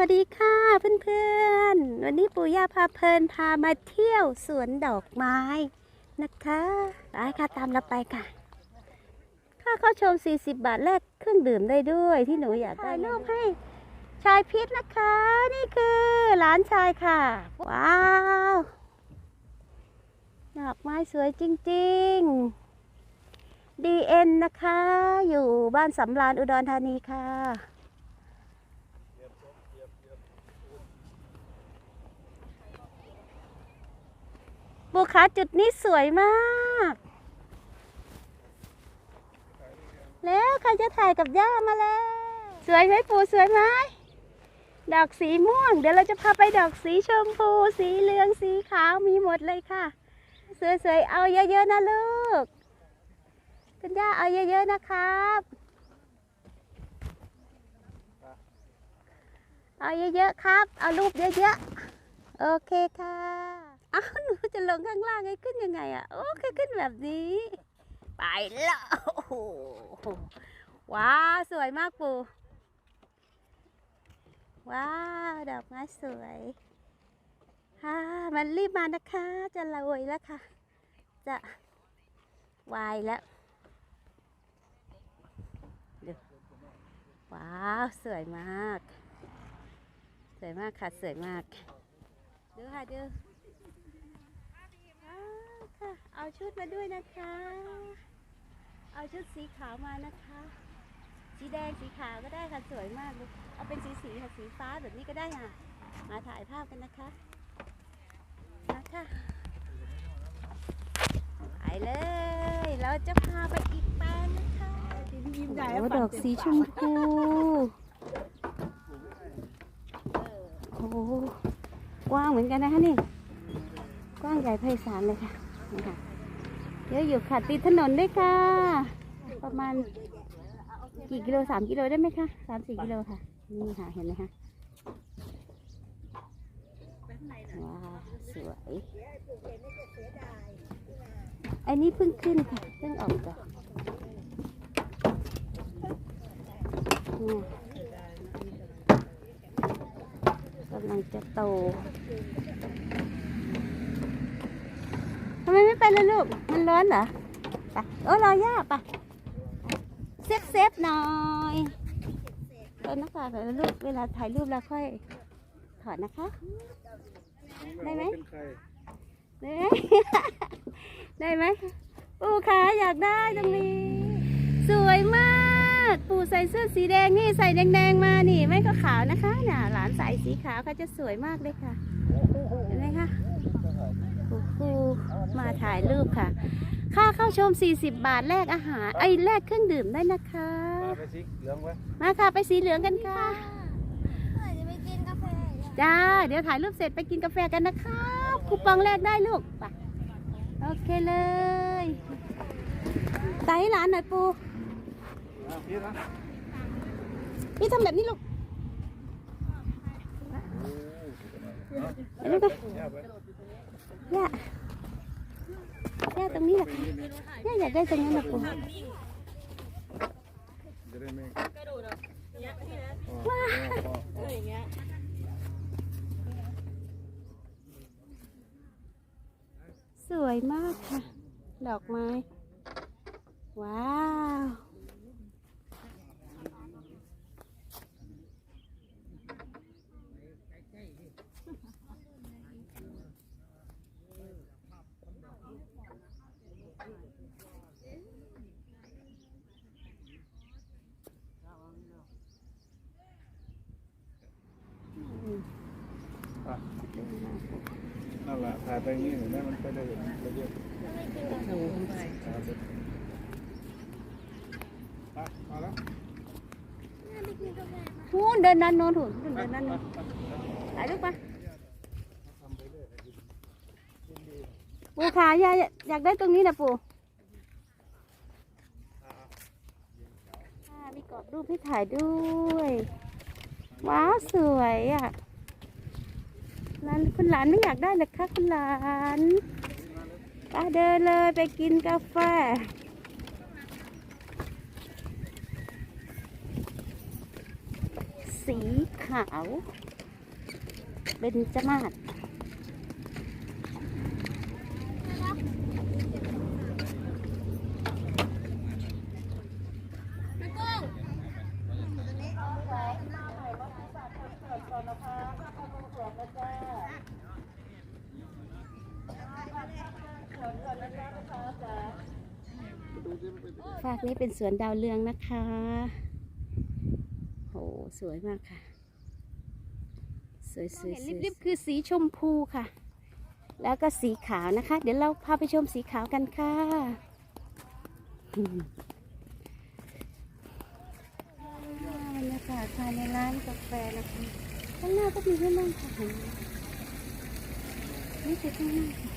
วัสดีค่ะเพื่อนๆ วันนี้ปู่ย่าพาเพลินพามาเที่ยวสวนดอกไม้นะคะไปค่ะตามเราไปค่ะ ค่าเข้าชม 40 บาทแลกเครื่องดื่มได้ด้วยที่หนูอยากได้รูปให้ชายพิษนะคะ นี่คือหลานชายค่ะ ว้าว ดอกไม้สวยจริงๆ DN นะคะ อยู่บ้านสำราญอุดรธานีค่ะ บุคาจุดนี้สวยมาก แล้วใครจะถ่ายกับย่ามาแล้ว สวยไหมปูสวยไหมดอกสีม่วง เดี๋ยวเราจะพาไปดอกสีชมพู สีเหลืองสีขาวมีหมดเลยค่ะ สวยๆเอาเยอะๆนะลูกคุณย่าเอาเยอะๆนะครับเอาเยอะๆครับ เอารูปเยอะๆ โอเคค่ะ อ้าวหนูจะลงข้างล่างให้ขึ้นยังไงอะโอเคขึ้นแบบนี้ ไปแล้วโอ้โหว้าวสวยมากปูว้าวดอกไม้สวยฮ่ามันรีบมานะคะ จะโรยแล้วค่ะ จะวายแล้วดูว้าว สวยมาก สวยมากค่ะ สวยมาก ดูค่ะดูว้าว เอาชุดมาด้วยนะคะ เอาชุดสีขาวมานะคะ สีแดงสีขาวก็ได้ค่ะสวยมากเลย เอาเป็นสีสีค่ะสีฟ้าแบบนี้ก็ได้ค่ะ มาถ่ายภาพกันนะคะมาค่ะไปเลย เราจะพาไปอีกแปลงนะคะโอ้ดอกสีชมพูโอ้โหกว้างเหมือนกันนะคะนี่ กว้างใหญ่ไพศาลเลยค่ะนี่ค่ะ เยอะอยู่ค่ะติดถนนด้วยค่ะ ประมาณกี่กิโลสามกิโลได้ไหมคะสามสี่กิโลค่ะ นี่ค่ะเห็นไหมคะว้าสวยอันนี้เพิ่งขึ้นค่ะเพิ่งออกดอกกำลังจะโตทำ ไมไม่ไปเลยลูก มันร้อนเหรอ ไป เออรอย่าไปเซฟเซฟหน่อยเออนะคะเดี๋ยวลูก เวลาถ่ายรูปแล้วค่อยถอดนะคะ ได้ไหมเป็นใครได้ไหมได้ไหมปู่ขาอยากได้ตรงนี้ สวยมาก ปู่ใส่เสื้อสีแดงนี่ใส่แดงๆมานี่ ไม่ก็ขาวนะคะน่ะหลานใส่สีขาวเขาจะสวยมากเลยค่ะ เห็นไหมคะูมาถ่ายรูปค่ะ ค่าเข้าชม 40 บาทแลกอาหารไอ้ยแลกเครื่องดื่มได้นะคะ มาไปสิเหลืองไว้มาค่ะไปสีเหลืองกันค่ะจะไปกินกาแฟจ้า เดี๋ยวถ่ายรูปเสร็จไปกินกาแฟกันนะครับคูปองแรกได้ลูกไปโอเคเลยไต่หลานหน่อยปูอะพี่นะพี่ทำแบบนี้ลูกเห็นไหมคะย่าไป ย่าย่าตรงนี้แหละย่าอยากได้ตรงนั้นนะปูจะได้ไม่ว้าสวยมากค่ะ ดอกไม้ ว้าวอืม อะ นั่นแหละถ่ายไปงี้เห็นไหมมันก็ได้เห็นไปเยอะครับไปมาแล้วนู่นเดินด้านโน้นถูนเดินด้านโน้นไปลูกไปปูขาอยากอยากได้ตรงนี้นะปู่มีกรอบรูปให้ถ่ายด้วย ว้าว สวยอะ หลานคุณหลานไม่อยากได้เหรอคะคุณหลานไปเดินเลยไปกินกาแฟสีขาว เป็นจมาศ นี้เป็นสวนดาวเรืองนะคะ โห สวยมากค่ะสวยสวยสวยริบๆคือสีชมพูค่ะ แล้วก็สีขาวนะคะ เดี๋ยวเราพาไปชมสีขาวกันค่ะอืมบรรยากาศภายในร้านกาแฟนะคะข้างหน้าก็มีให้นั่งค่ะเห็นไหมนี่คือข้างหน้าค่ะ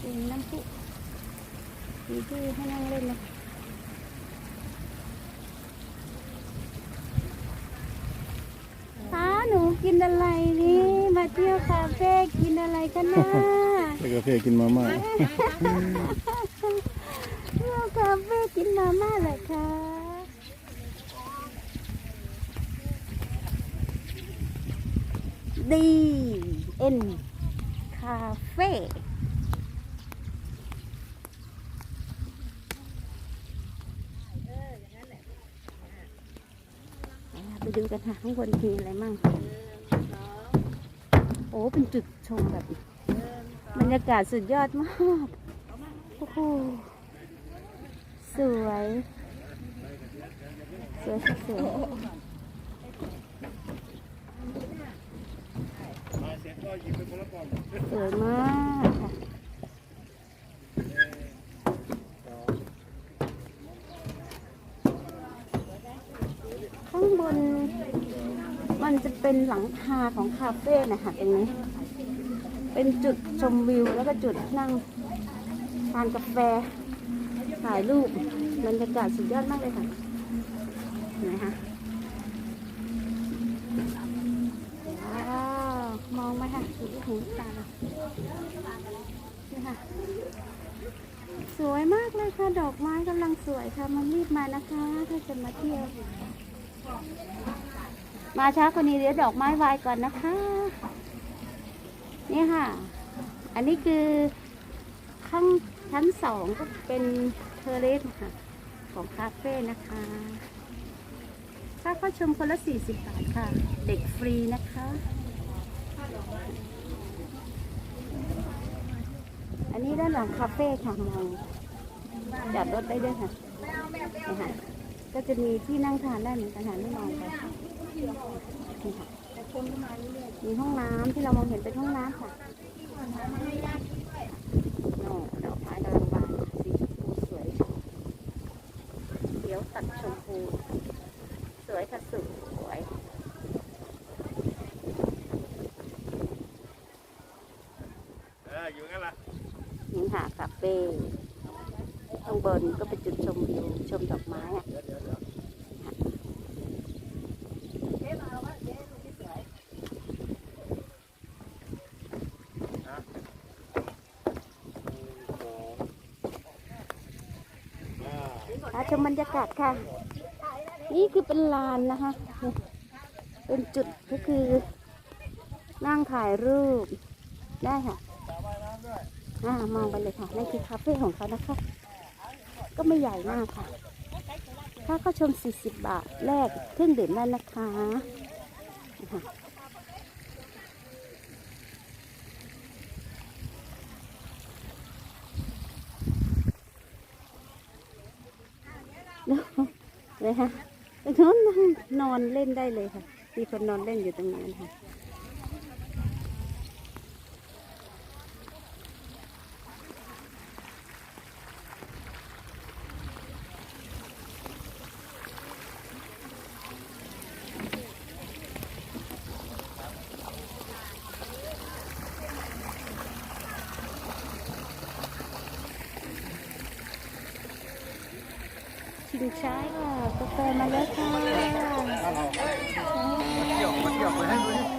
เป็นน้ำพุมีที่ให้นั่งเล่นนะคะ ป้า หนูกินอะไรนี่มาเที่ยวคาเฟ่กินอะไรกันนะไปกาแฟกินมาม่าเที่ยวคาเฟ่กินมาม่าเหรอคะดีเอ็นคาเฟ่ ไปดูกันค่ะข้างบนมีอะไรมั่งโอ้เป็นจุดชมแบบบรรยากาศสุดยอดมากโอ้โหสวยสวยสวยสวยมากค่ะ ข้างบน มันจะ เป็นหลังคาของคาเฟ่นะคะตรงนี้เป็นจุดชมวิวแล้วก็จุดนั่งทานกาแฟถ่ายรูปบรรยากาศสุดยอดมากเลยค่ะเห็นไหมคะมองไหมคะสุดหูตานี่ค่ะสวยมากเลยค่ะ ดอกไม้กำลังสวยค่ะ มันรีบมานะคะ ถ้าจะมาเที่ยว มาช้ากว่านี้เดี๋ยวดอกไม้วายก่อนนะคะ นี่ค่ะ อันนี้คือข้างชั้นสองก็เป็นเทเรสค่ะ ของคาเฟ่นะคะค่าเข้าชมคนละ 40 บาทค่ะ เด็กฟรีนะคะ อันนี้ด้านหลังคาเฟ่ค่ะมองจอดรถได้ด้วยค่ะนี่ค่ะก็จะมีที่นั่งทานได้เหมือนกันค่ะไม่มองไปนี่ค่ะมีห้องน้ำที่เรามองเห็นเป็นห้องน้ำค่ะโน่ดอกไม้กำลังบานสีชมพูสวยเขียวตัดชมพู สวยค่ะสวยเอออยู่งั้นล่ะนี่ค่ะคาเฟ่ข้างบนก็เป็นจุดชมวิวชมดอกไม้อะ ค่ะชมบรรยากาศค่ะ นี่คือเป็นลานนะคะ เป็นจุดก็คือ นั่งถ่ายรูปได้ค่ะอ่ามองไปเลยค่ะนั่นคือคาเฟ่ของเขานะคะ ก็ไม่ใหญ่มากค่ะ ถ้าเข้าชม 40 บาทแรกเครื่องดื่มได้นะคะนะคะแล้วเลยค่ะตรงนู้นนั่งน อนเล่นได้เลยค่ะ มีคนนอนเล่นอยู่ตรงนั้นค่ะ ชิงช้าค่ะกาแฟมาแล้วค่ะเกี่ยวมาเกี่ยวไปให้ดูดิ